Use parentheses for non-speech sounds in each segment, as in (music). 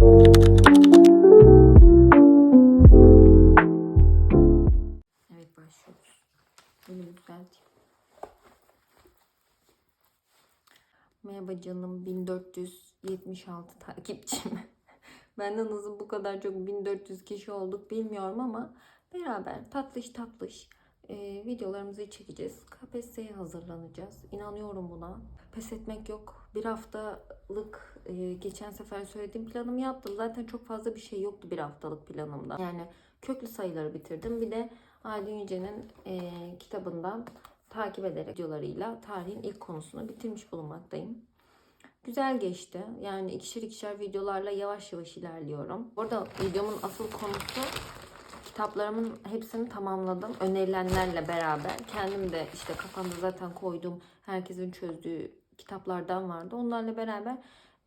Evet başlıyoruz. Bunu düzelteyim. Merhaba canım 1476 takipçim. (laughs) Benden hızlı bu kadar çok 1400 kişi olduk bilmiyorum ama beraber tatlış tatlış e, videolarımızı çekeceğiz. KPSS'ye hazırlanacağız. İnanıyorum buna. Pes etmek yok. Bir haftalık e, geçen sefer söylediğim planımı yaptım. Zaten çok fazla bir şey yoktu bir haftalık planımda. Yani köklü sayıları bitirdim. Bir de Aydın Yüce'nin e, kitabından takip ederek videolarıyla tarihin ilk konusunu bitirmiş bulunmaktayım. Güzel geçti. Yani ikişer ikişer videolarla yavaş yavaş ilerliyorum. Orada videomun asıl konusu kitaplarımın hepsini tamamladım. Önerilenlerle beraber. Kendim de işte kafamda zaten koyduğum herkesin çözdüğü kitaplardan vardı. Onlarla beraber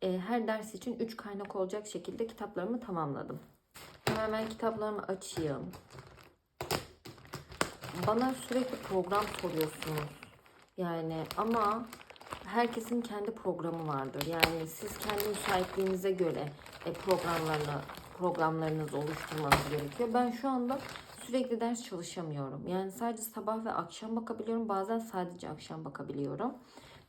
e, her ders için 3 kaynak olacak şekilde kitaplarımı tamamladım. Hemen kitaplarımı açayım. Bana sürekli program soruyorsunuz. Yani ama herkesin kendi programı vardır. Yani siz kendi müsaitliğinize göre e, programlarını programlarınızı oluşturmanız gerekiyor. Ben şu anda sürekli ders çalışamıyorum. Yani sadece sabah ve akşam bakabiliyorum. Bazen sadece akşam bakabiliyorum.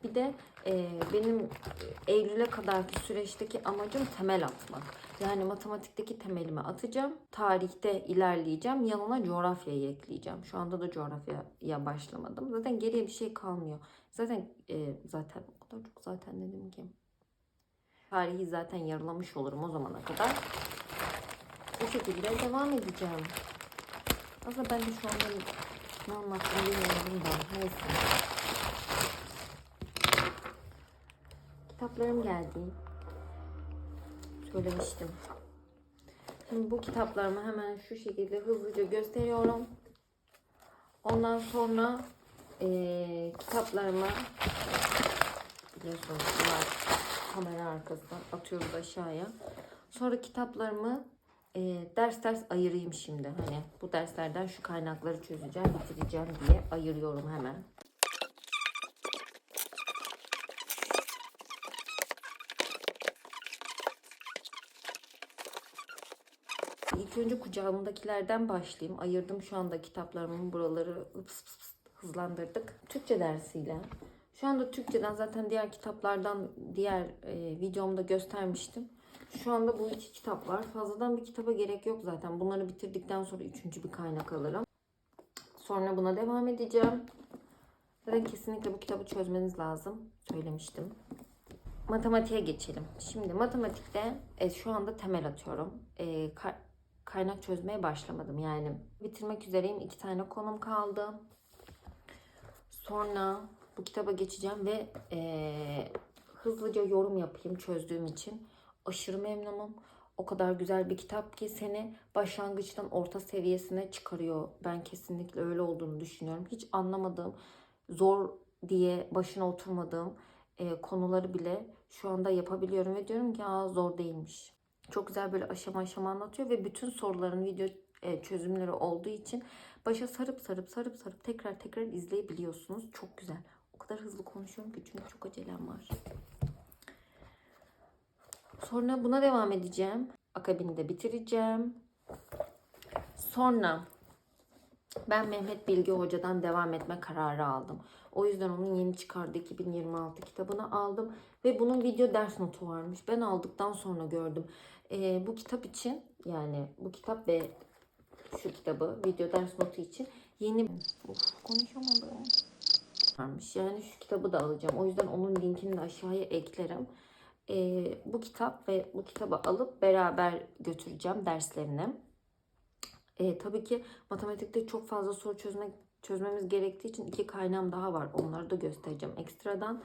Bir de e, benim e, Eylül'e kadarki süreçteki amacım temel atmak. Yani matematikteki temelimi atacağım. Tarihte ilerleyeceğim. Yanına coğrafyayı ekleyeceğim. Şu anda da coğrafyaya başlamadım. Zaten geriye bir şey kalmıyor. Zaten e, zaten o kadar çok zaten dedim ki. Tarihi zaten yarılamış olurum o zamana kadar. Bu şekilde devam edeceğim. Aslında ben de şu anda ne anlattığımı bilmiyorum da neyse. Kitaplarım geldi. Söylemiştim. Şimdi bu kitaplarımı hemen şu şekilde hızlıca gösteriyorum. Ondan sonra eee kitaplarımı biliyorsunuz bunlar kamera arkasından atıyoruz aşağıya. Sonra kitaplarımı eee, ders ders ayırayım şimdi. Hani bu derslerden şu kaynakları çözeceğim, bitireceğim diye ayırıyorum hemen. Önce kucağımdakilerden başlayayım. Ayırdım şu anda kitaplarımın buraları hıps hıps hıps hızlandırdık. Türkçe dersiyle. Şu anda Türkçeden zaten diğer kitaplardan diğer e, videomda göstermiştim. Şu anda bu iki kitap var. Fazladan bir kitaba gerek yok zaten. Bunları bitirdikten sonra üçüncü bir kaynak alırım. Sonra buna devam edeceğim. Zaten kesinlikle bu kitabı çözmeniz lazım. Söylemiştim. Matematiğe geçelim. Şimdi matematikte e, şu anda temel atıyorum. E, kaynak çözmeye başlamadım. Yani bitirmek üzereyim. İki tane konum kaldı. Sonra bu kitaba geçeceğim ve e, hızlıca yorum yapayım çözdüğüm için. Aşırı memnunum. O kadar güzel bir kitap ki seni başlangıçtan orta seviyesine çıkarıyor. Ben kesinlikle öyle olduğunu düşünüyorum. Hiç anlamadığım, zor diye başına oturmadığım e, konuları bile şu anda yapabiliyorum ve diyorum ki Aa, zor değilmiş. Çok güzel böyle aşama aşama anlatıyor ve bütün soruların video e, çözümleri olduğu için başa sarıp sarıp sarıp sarıp tekrar tekrar izleyebiliyorsunuz. Çok güzel. O kadar hızlı konuşuyorum ki çünkü çok acelem var. Sonra buna devam edeceğim. Akabinde bitireceğim. Sonra ben Mehmet Bilge Hoca'dan devam etme kararı aldım. O yüzden onun yeni çıkardığı 2026 kitabını aldım. Ve bunun video ders notu varmış. Ben aldıktan sonra gördüm. Ee, bu kitap için yani bu kitap ve şu kitabı video ders notu için yeni... Of, konuşamadım. Yani şu kitabı da alacağım. O yüzden onun linkini de aşağıya eklerim. Ee, bu kitap ve bu kitabı alıp beraber götüreceğim derslerine. E, tabii ki matematikte çok fazla soru çözmek çözmemiz gerektiği için iki kaynağım daha var. Onları da göstereceğim ekstradan.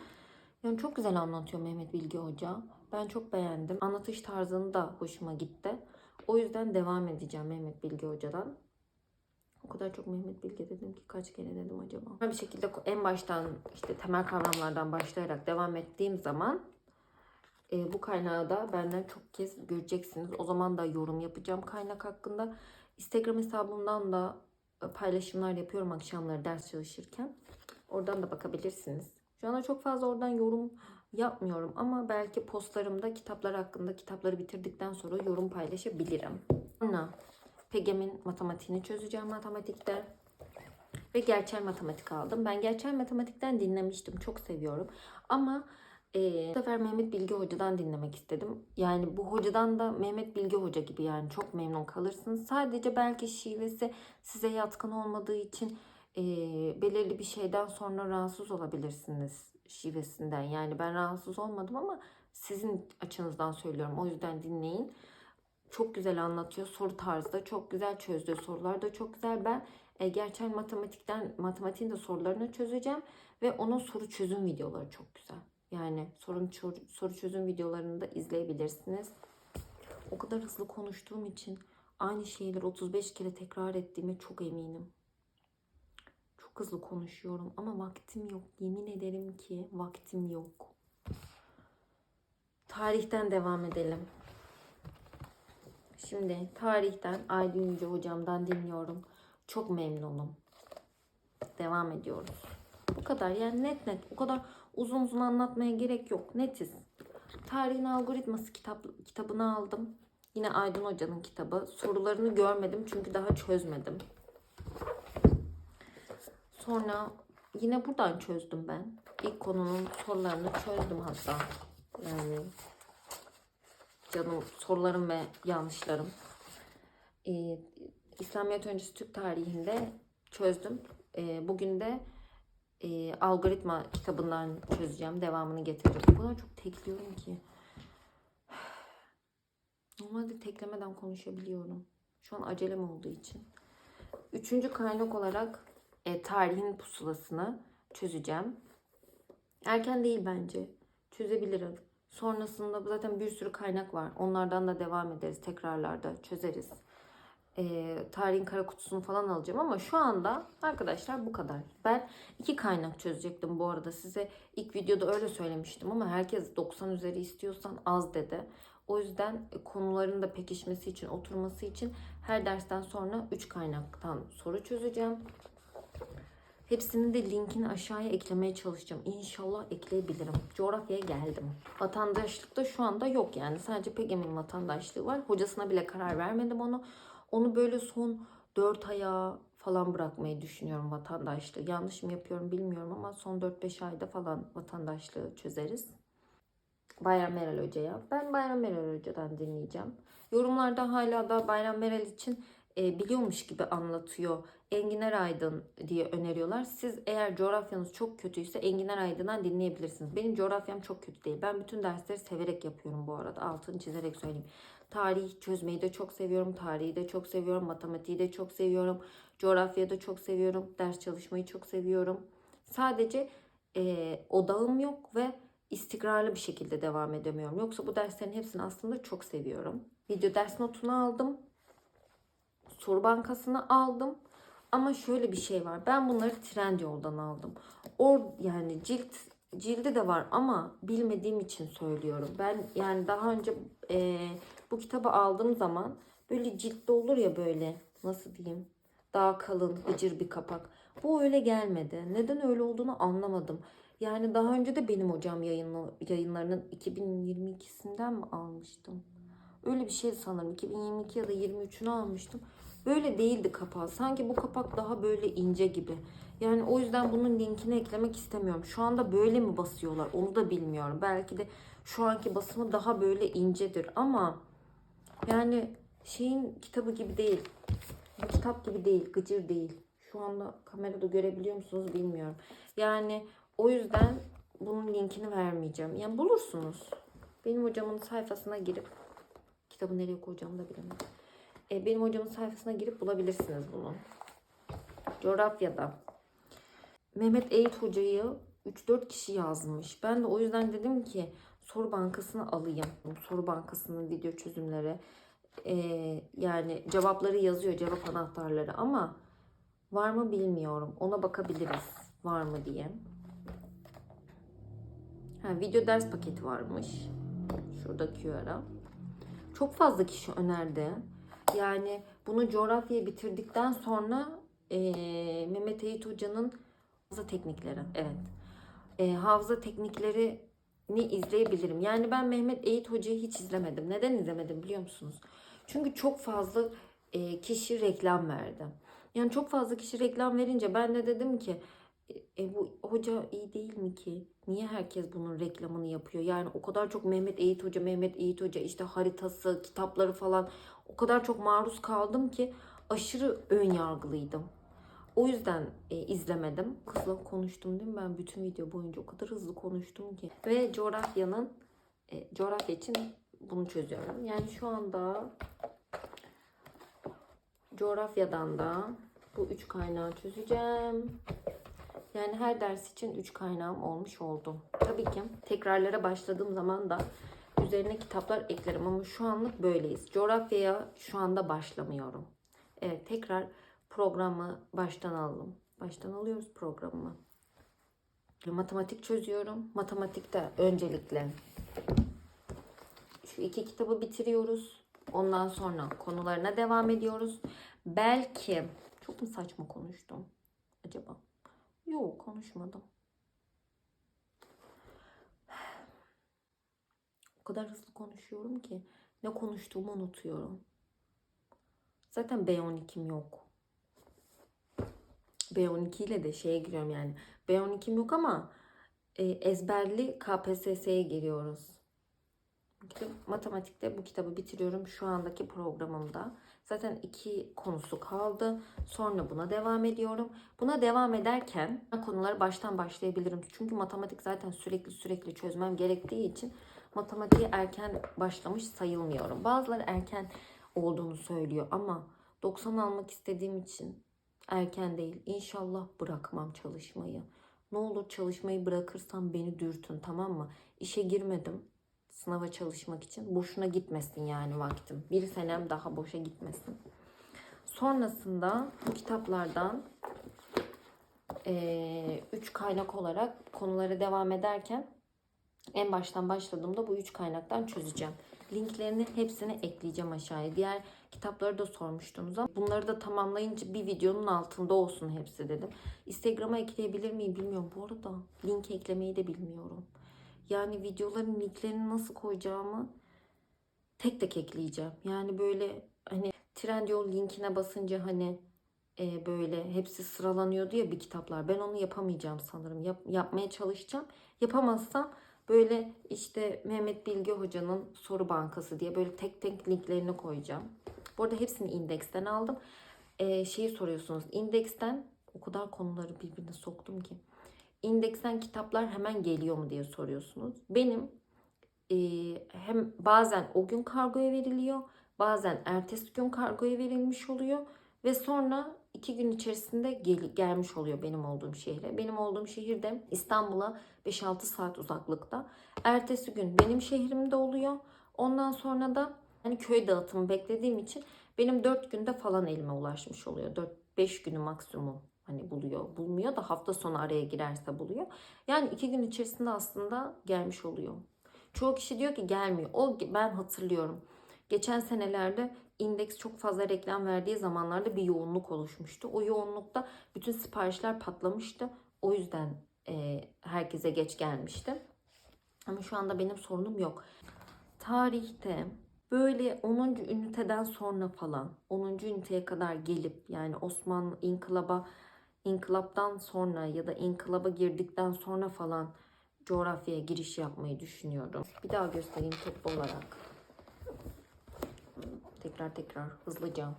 Yani çok güzel anlatıyor Mehmet Bilge Hoca. Ben çok beğendim. Anlatış tarzını da hoşuma gitti. O yüzden devam edeceğim Mehmet Bilge Hoca'dan. O kadar çok Mehmet Bilge dedim ki kaç kere dedim acaba. Bir şekilde en baştan işte temel kavramlardan başlayarak devam ettiğim zaman e, bu kaynağı da benden çok kez göreceksiniz. O zaman da yorum yapacağım kaynak hakkında. Instagram hesabımdan da e, paylaşımlar yapıyorum akşamları ders çalışırken. Oradan da bakabilirsiniz. Şu anda çok fazla oradan yorum yapmıyorum ama belki postlarımda kitaplar hakkında kitapları bitirdikten sonra yorum paylaşabilirim. Sonra Pegem'in matematiğini çözeceğim matematikte. Ve gerçel matematik aldım. Ben gerçel matematikten dinlemiştim. Çok seviyorum. Ama e, bu sefer Mehmet Bilge Hoca'dan dinlemek istedim. Yani bu hocadan da Mehmet Bilge Hoca gibi yani çok memnun kalırsınız. Sadece belki şivesi size yatkın olmadığı için e, belirli bir şeyden sonra rahatsız olabilirsiniz şivesinden. Yani ben rahatsız olmadım ama sizin açınızdan söylüyorum. O yüzden dinleyin. Çok güzel anlatıyor. Soru tarzı da çok güzel çözdüğü sorular da çok güzel. Ben e, gerçel matematikten matematiğin de sorularını çözeceğim ve onun soru çözüm videoları çok güzel. Yani sorun soru çözüm videolarını da izleyebilirsiniz. O kadar hızlı konuştuğum için aynı şeyleri 35 kere tekrar ettiğime çok eminim. Çok hızlı konuşuyorum ama vaktim yok. Yemin ederim ki vaktim yok. Tarihten devam edelim. Şimdi tarihten Aydın Yüce hocamdan dinliyorum. Çok memnunum. Devam ediyoruz. Bu kadar yani net net. O kadar uzun uzun anlatmaya gerek yok. Netiz. Tarihin Algoritması kitap, kitabını aldım. Yine Aydın Hoca'nın kitabı. Sorularını görmedim çünkü daha çözmedim. Sonra yine buradan çözdüm ben. İlk konunun sorularını çözdüm hatta. Yani canım sorularım ve yanlışlarım. Ee, İslamiyet öncesi Türk tarihinde çözdüm. Ee, bugün de e, algoritma kitabından çözeceğim. Devamını getireceğim. O çok tekliyorum ki. Normalde teklemeden konuşabiliyorum. Şu an acelem olduğu için. Üçüncü kaynak olarak e, tarihin pusulasını çözeceğim. Erken değil bence. Çözebilirim. Sonrasında zaten bir sürü kaynak var. Onlardan da devam ederiz. Tekrarlarda çözeriz. E, tarihin kara kutusunu falan alacağım ama şu anda arkadaşlar bu kadar. Ben iki kaynak çözecektim bu arada. Size ilk videoda öyle söylemiştim ama herkes 90 üzeri istiyorsan az dedi. O yüzden e, konuların da pekişmesi için, oturması için her dersten sonra 3 kaynaktan soru çözeceğim. Hepsinin de linkini aşağıya eklemeye çalışacağım. İnşallah ekleyebilirim. Coğrafyaya geldim. Vatandaşlıkta şu anda yok yani. Sadece Pegem'in vatandaşlığı var. Hocasına bile karar vermedim onu. Onu böyle son 4 aya falan bırakmayı düşünüyorum vatandaşlığı. Yanlış mı yapıyorum bilmiyorum ama son 4-5 ayda falan vatandaşlığı çözeriz. Bayram Meral Hoca'ya. Ben Bayram Meral Hoca'dan dinleyeceğim. Yorumlarda hala da Bayram Meral için e, biliyormuş gibi anlatıyor. Enginer Aydın diye öneriyorlar. Siz eğer coğrafyanız çok kötüyse Enginer Aydın'dan dinleyebilirsiniz. Benim coğrafyam çok kötü değil. Ben bütün dersleri severek yapıyorum bu arada. Altını çizerek söyleyeyim. Tarih çözmeyi de çok seviyorum. Tarihi de çok seviyorum. Matematiği de çok seviyorum. Coğrafyayı da çok seviyorum. Ders çalışmayı çok seviyorum. Sadece e, odağım yok ve istikrarlı bir şekilde devam edemiyorum. Yoksa bu derslerin hepsini aslında çok seviyorum. Video ders notunu aldım. Soru bankasını aldım. Ama şöyle bir şey var. Ben bunları Trendyol'dan aldım. Or yani cilt cildi de var ama bilmediğim için söylüyorum. Ben yani daha önce e, bu kitabı aldığım zaman böyle ciltli olur ya böyle nasıl diyeyim daha kalın gıcır bir kapak. Bu öyle gelmedi. Neden öyle olduğunu anlamadım. Yani daha önce de benim hocam yayınlı, yayınlarının 2022'sinden mi almıştım? Öyle bir şey sanırım. 2022 ya da 23'ünü almıştım. Böyle değildi kapağı. Sanki bu kapak daha böyle ince gibi. Yani o yüzden bunun linkini eklemek istemiyorum. Şu anda böyle mi basıyorlar onu da bilmiyorum. Belki de şu anki basımı daha böyle incedir ama yani şeyin kitabı gibi değil. Bu kitap gibi değil, gıcır değil. Şu anda kamerada görebiliyor musunuz bilmiyorum. Yani o yüzden bunun linkini vermeyeceğim. Yani bulursunuz. Benim hocamın sayfasına girip kitabı nereye koyacağımı da bilemedim. E, benim hocamın sayfasına girip bulabilirsiniz bunu. Coğrafyada. Mehmet Eğit hocayı 3-4 kişi yazmış. Ben de o yüzden dedim ki soru bankasını alayım. Soru bankasının video çözümleri. e, yani cevapları yazıyor cevap anahtarları ama var mı bilmiyorum. Ona bakabiliriz var mı diye. Ha, video ders paketi varmış. Şurada QR'a. Çok fazla kişi önerdi. Yani bunu coğrafyayı bitirdikten sonra eee Mehmet Eğit Hoca'nın hafıza teknikleri. Evet. Eee hafıza teknikleri izleyebilirim. Yani ben Mehmet Eğit Hoca'yı hiç izlemedim. Neden izlemedim biliyor musunuz? Çünkü çok fazla e, kişi reklam verdi. Yani çok fazla kişi reklam verince ben de dedim ki e, bu hoca iyi değil mi ki? Niye herkes bunun reklamını yapıyor? Yani o kadar çok Mehmet Eğit Hoca, Mehmet Eğit Hoca işte haritası, kitapları falan o kadar çok maruz kaldım ki aşırı ön yargılıydım. O yüzden e, izlemedim. Kızla konuştum değil mi? Ben bütün video boyunca o kadar hızlı konuştum ki. Ve coğrafyanın, e, coğrafya için bunu çözüyorum. Yani şu anda coğrafyadan da bu üç kaynağı çözeceğim. Yani her ders için 3 kaynağım olmuş oldu. Tabii ki tekrarlara başladığım zaman da üzerine kitaplar eklerim ama şu anlık böyleyiz. Coğrafyaya şu anda başlamıyorum. Evet tekrar programı baştan aldım. Baştan alıyoruz programı. Matematik çözüyorum. Matematikte öncelikle şu iki kitabı bitiriyoruz. Ondan sonra konularına devam ediyoruz. Belki çok mu saçma konuştum acaba? Yok konuşmadım. Kadar hızlı konuşuyorum ki ne konuştuğumu unutuyorum. Zaten B12'm yok. B12 ile de şeye giriyorum yani. B12'm yok ama e, ezberli KPSS'ye giriyoruz. Matematikte bu kitabı bitiriyorum şu andaki programımda. Zaten iki konusu kaldı. Sonra buna devam ediyorum. Buna devam ederken konuları baştan başlayabilirim. Çünkü matematik zaten sürekli sürekli çözmem gerektiği için matematiğe erken başlamış sayılmıyorum. Bazıları erken olduğunu söylüyor ama 90 almak istediğim için erken değil. İnşallah bırakmam çalışmayı. Ne olur çalışmayı bırakırsam beni dürtün tamam mı? İşe girmedim sınava çalışmak için. Boşuna gitmesin yani vaktim. Bir senem daha boşa gitmesin. Sonrasında bu kitaplardan eee, üç kaynak olarak konulara devam ederken en baştan başladığımda bu üç kaynaktan çözeceğim. Linklerini hepsini ekleyeceğim aşağıya. Diğer kitapları da sormuştunuz ama bunları da tamamlayınca bir videonun altında olsun hepsi dedim. Instagram'a ekleyebilir miyim bilmiyorum. Bu arada link eklemeyi de bilmiyorum. Yani videoların linklerini nasıl koyacağımı tek tek ekleyeceğim. Yani böyle hani Trendyol linkine basınca hani e, böyle hepsi sıralanıyordu ya bir kitaplar. Ben onu yapamayacağım sanırım. Yap, yapmaya çalışacağım. Yapamazsam böyle işte Mehmet Bilge Hoca'nın soru bankası diye böyle tek tek linklerini koyacağım. Bu arada hepsini indeksten aldım. E, şeyi soruyorsunuz. İndeksten o kadar konuları birbirine soktum ki indeksten kitaplar hemen geliyor mu diye soruyorsunuz. Benim e, hem bazen o gün kargoya veriliyor, bazen ertesi gün kargoya verilmiş oluyor ve sonra iki gün içerisinde gel- gelmiş oluyor benim olduğum şehre. Benim olduğum şehirde İstanbul'a 5-6 saat uzaklıkta. Ertesi gün benim şehrimde oluyor. Ondan sonra da hani köy dağıtımı beklediğim için benim 4 günde falan elime ulaşmış oluyor. 4-5 günü maksimum hani buluyor. Bulmuyor da hafta sonu araya girerse buluyor. Yani iki gün içerisinde aslında gelmiş oluyor. Çoğu kişi diyor ki gelmiyor. O ben hatırlıyorum. Geçen senelerde indeks çok fazla reklam verdiği zamanlarda bir yoğunluk oluşmuştu. O yoğunlukta bütün siparişler patlamıştı. O yüzden e, herkese geç gelmişti. Ama şu anda benim sorunum yok. Tarihte böyle 10. üniteden sonra falan 10. üniteye kadar gelip yani Osmanlı inkılaba inkılaptan sonra ya da inkılaba girdikten sonra falan coğrafyaya giriş yapmayı düşünüyorum. Bir daha göstereyim toplu olarak. Tekrar tekrar hızlıca.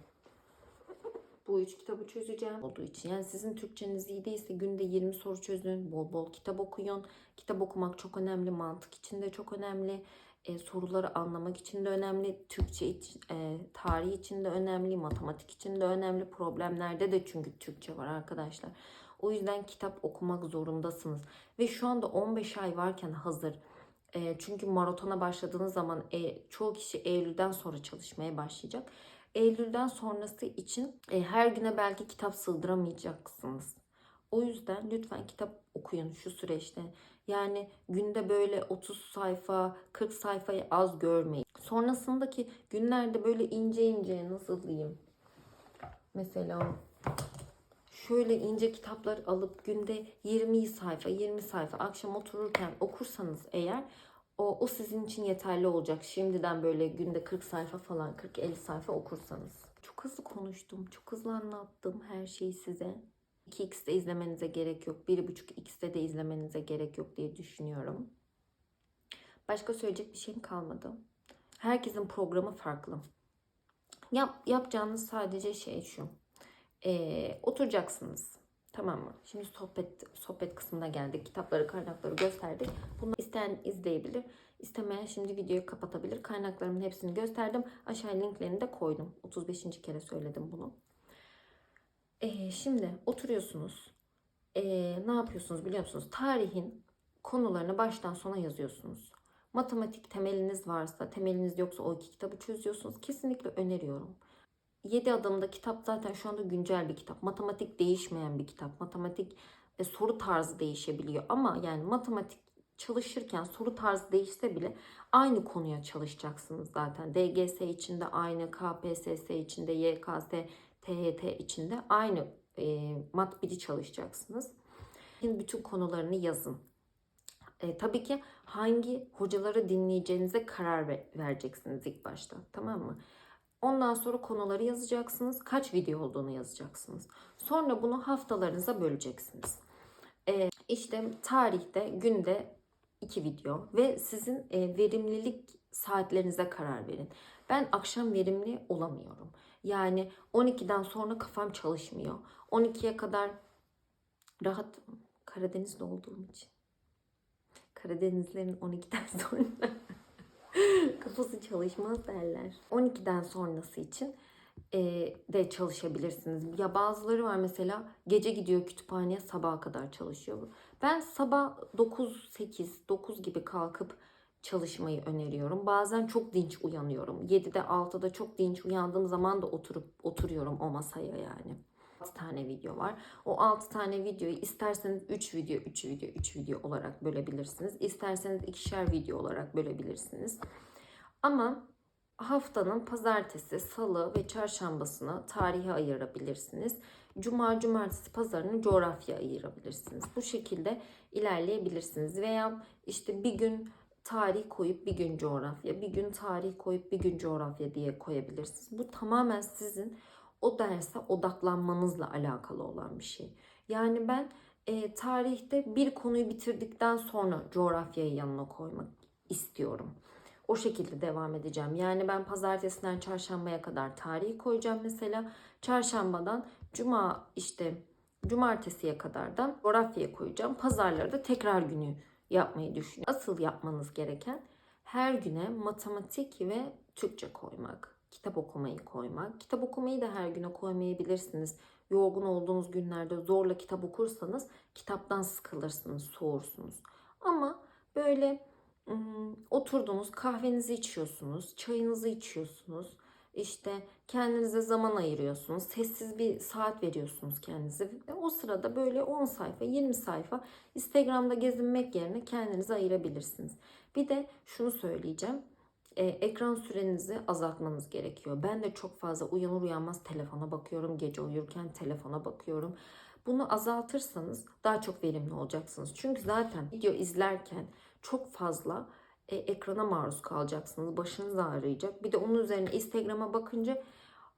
Bu üç kitabı çözeceğim olduğu için. Yani sizin Türkçeniz iyi değilse günde 20 soru çözün. Bol bol kitap okuyun. Kitap okumak çok önemli. Mantık için de çok önemli. E, soruları anlamak için de önemli. Türkçe için, e, tarih için de önemli. Matematik için de önemli. Problemlerde de çünkü Türkçe var arkadaşlar. O yüzden kitap okumak zorundasınız. Ve şu anda 15 ay varken hazır. E, çünkü maratona başladığınız zaman e, çoğu kişi Eylül'den sonra çalışmaya başlayacak. Eylül'den sonrası için e, her güne belki kitap sığdıramayacaksınız. O yüzden lütfen kitap okuyun şu süreçte. Yani günde böyle 30 sayfa, 40 sayfayı az görmeyin. Sonrasındaki günlerde böyle ince ince nasıl diyeyim? Mesela şöyle ince kitaplar alıp günde 20 sayfa 20 sayfa akşam otururken okursanız eğer o, o sizin için yeterli olacak. Şimdiden böyle günde 40 sayfa falan 40-50 sayfa okursanız. Çok hızlı konuştum. Çok hızlı anlattım her şeyi size. 2x'de izlemenize gerek yok. 1.5x'de de izlemenize gerek yok diye düşünüyorum. Başka söyleyecek bir şeyim kalmadı. Herkesin programı farklı. Yap, yapacağınız sadece şey şu. Ee, oturacaksınız. Tamam mı? Şimdi sohbet sohbet kısmına geldik. Kitapları, kaynakları gösterdik. Bunu isteyen izleyebilir. İstemeyen şimdi videoyu kapatabilir. Kaynaklarımın hepsini gösterdim. Aşağıya linklerini de koydum. 35. kere söyledim bunu. Ee, şimdi oturuyorsunuz. Ee, ne yapıyorsunuz biliyor musunuz? Tarihin konularını baştan sona yazıyorsunuz. Matematik temeliniz varsa, temeliniz yoksa o iki kitabı çözüyorsunuz. Kesinlikle öneriyorum. 7 adımda kitap zaten şu anda güncel bir kitap. Matematik değişmeyen bir kitap. Matematik e, soru tarzı değişebiliyor ama yani matematik çalışırken soru tarzı değişse bile aynı konuya çalışacaksınız zaten. DGS içinde aynı, KPSS içinde, YKS, TYT içinde aynı e, mat 1'i çalışacaksınız. Şimdi bütün konularını yazın. E, tabii ki hangi hocaları dinleyeceğinize karar ver- vereceksiniz ilk başta. Tamam mı? Ondan sonra konuları yazacaksınız. Kaç video olduğunu yazacaksınız. Sonra bunu haftalarınıza böleceksiniz. Ee, işte tarihte günde iki video ve sizin e, verimlilik saatlerinize karar verin. Ben akşam verimli olamıyorum. Yani 12'den sonra kafam çalışmıyor. 12'ye kadar rahat Karadenizli olduğum için. Karadenizlerin 12'den (laughs) sonra kafası çalışmaz derler. 12'den sonrası için e, de çalışabilirsiniz. Ya bazıları var mesela gece gidiyor kütüphaneye sabaha kadar çalışıyor. Ben sabah 9-8, 9 gibi kalkıp çalışmayı öneriyorum. Bazen çok dinç uyanıyorum. 7'de 6'da çok dinç uyandığım zaman da oturup oturuyorum o masaya yani. 6 tane video var. O 6 tane videoyu isterseniz 3 video, 3 video, 3 video olarak bölebilirsiniz. İsterseniz ikişer video olarak bölebilirsiniz. Ama haftanın pazartesi, salı ve çarşambasını tarihe ayırabilirsiniz. Cuma, cumartesi, pazarını coğrafya ayırabilirsiniz. Bu şekilde ilerleyebilirsiniz. Veya işte bir gün tarih koyup bir gün coğrafya, bir gün tarih koyup bir gün coğrafya diye koyabilirsiniz. Bu tamamen sizin o derse odaklanmanızla alakalı olan bir şey. Yani ben e, tarihte bir konuyu bitirdikten sonra coğrafyayı yanına koymak istiyorum. O şekilde devam edeceğim. Yani ben pazartesinden çarşambaya kadar tarihi koyacağım mesela. Çarşambadan cuma işte cumartesiye kadardan coğrafyaya koyacağım. Pazarları da tekrar günü yapmayı düşünüyorum. Asıl yapmanız gereken her güne matematik ve Türkçe koymak. Kitap okumayı koymak. Kitap okumayı da her güne koymayabilirsiniz. Yorgun olduğunuz günlerde zorla kitap okursanız kitaptan sıkılırsınız, soğursunuz. Ama böyle ım, oturdunuz, kahvenizi içiyorsunuz, çayınızı içiyorsunuz. İşte kendinize zaman ayırıyorsunuz. Sessiz bir saat veriyorsunuz kendinize. Ve o sırada böyle 10 sayfa, 20 sayfa Instagram'da gezinmek yerine kendinize ayırabilirsiniz. Bir de şunu söyleyeceğim. Ee, ekran sürenizi azaltmanız gerekiyor. Ben de çok fazla uyanır uyanmaz telefona bakıyorum. Gece uyurken telefona bakıyorum. Bunu azaltırsanız daha çok verimli olacaksınız. Çünkü zaten video izlerken çok fazla e, ekrana maruz kalacaksınız. Başınız ağrıyacak. Bir de onun üzerine Instagram'a bakınca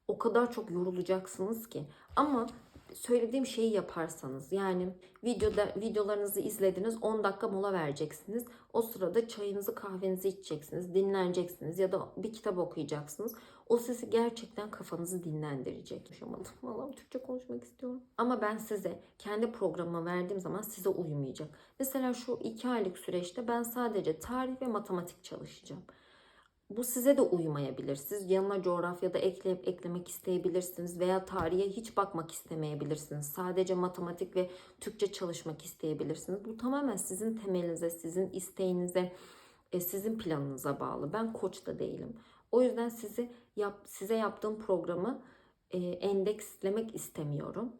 o kadar çok yorulacaksınız ki. Ama söylediğim şeyi yaparsanız yani videoda videolarınızı izlediniz 10 dakika mola vereceksiniz. O sırada çayınızı kahvenizi içeceksiniz, dinleneceksiniz ya da bir kitap okuyacaksınız. O sizi gerçekten kafanızı dinlendirecek. Yaşamadım. Vallahi Türkçe konuşmak istiyorum. Ama ben size kendi programıma verdiğim zaman size uymayacak. Mesela şu iki aylık süreçte ben sadece tarih ve matematik çalışacağım. Bu size de uymayabilir. Siz yanına coğrafyada ekleyip eklemek isteyebilirsiniz veya tarihe hiç bakmak istemeyebilirsiniz. Sadece matematik ve Türkçe çalışmak isteyebilirsiniz. Bu tamamen sizin temelinize, sizin isteğinize, e, sizin planınıza bağlı. Ben koç da değilim. O yüzden sizi yap, size yaptığım programı e, endekslemek istemiyorum.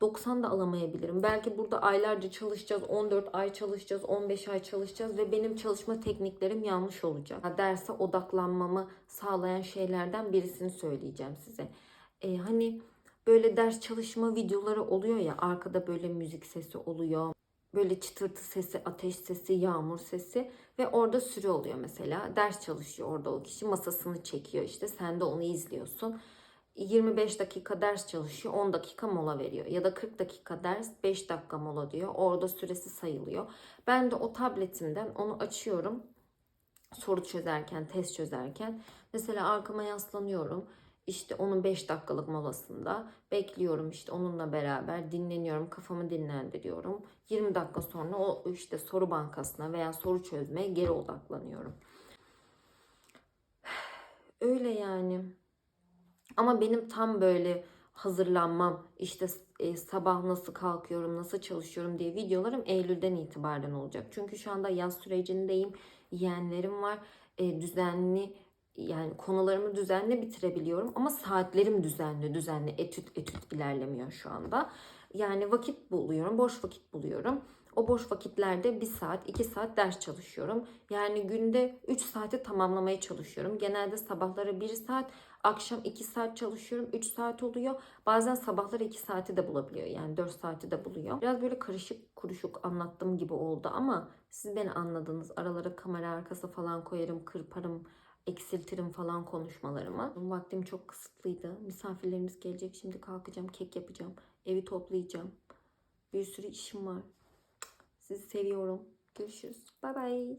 90 da alamayabilirim. Belki burada aylarca çalışacağız, 14 ay çalışacağız, 15 ay çalışacağız ve benim çalışma tekniklerim yanlış olacak. Derse odaklanmamı sağlayan şeylerden birisini söyleyeceğim size. Ee, hani böyle ders çalışma videoları oluyor ya arkada böyle müzik sesi oluyor. Böyle çıtırtı sesi, ateş sesi, yağmur sesi ve orada süre oluyor mesela. Ders çalışıyor orada o kişi masasını çekiyor işte sen de onu izliyorsun. 25 dakika ders çalışıyor 10 dakika mola veriyor. Ya da 40 dakika ders 5 dakika mola diyor. Orada süresi sayılıyor. Ben de o tabletimden onu açıyorum soru çözerken test çözerken. Mesela arkama yaslanıyorum işte onun 5 dakikalık molasında bekliyorum işte onunla beraber dinleniyorum kafamı dinlendiriyorum. 20 dakika sonra o işte soru bankasına veya soru çözmeye geri odaklanıyorum. (sighs) Öyle yani ama benim tam böyle hazırlanmam, işte e, sabah nasıl kalkıyorum, nasıl çalışıyorum diye videolarım Eylül'den itibaren olacak. Çünkü şu anda yaz sürecindeyim. Yeğenlerim var. E, düzenli yani konularımı düzenli bitirebiliyorum ama saatlerim düzenli, düzenli etüt etüt ilerlemiyor şu anda. Yani vakit buluyorum, boş vakit buluyorum. O boş vakitlerde 1 saat, 2 saat ders çalışıyorum. Yani günde 3 saati tamamlamaya çalışıyorum. Genelde sabahları 1 saat, akşam 2 saat çalışıyorum. 3 saat oluyor. Bazen sabahları 2 saati de bulabiliyor. Yani 4 saati de buluyor. Biraz böyle karışık kuruşuk anlattığım gibi oldu ama siz beni anladınız. Aralara kamera arkası falan koyarım, kırparım, eksiltirim falan konuşmalarımı. Vaktim çok kısıtlıydı. Misafirlerimiz gelecek. Şimdi kalkacağım, kek yapacağım. Evi toplayacağım. Bir sürü işim var. Sizi seviyorum. Görüşürüz. Bay bay.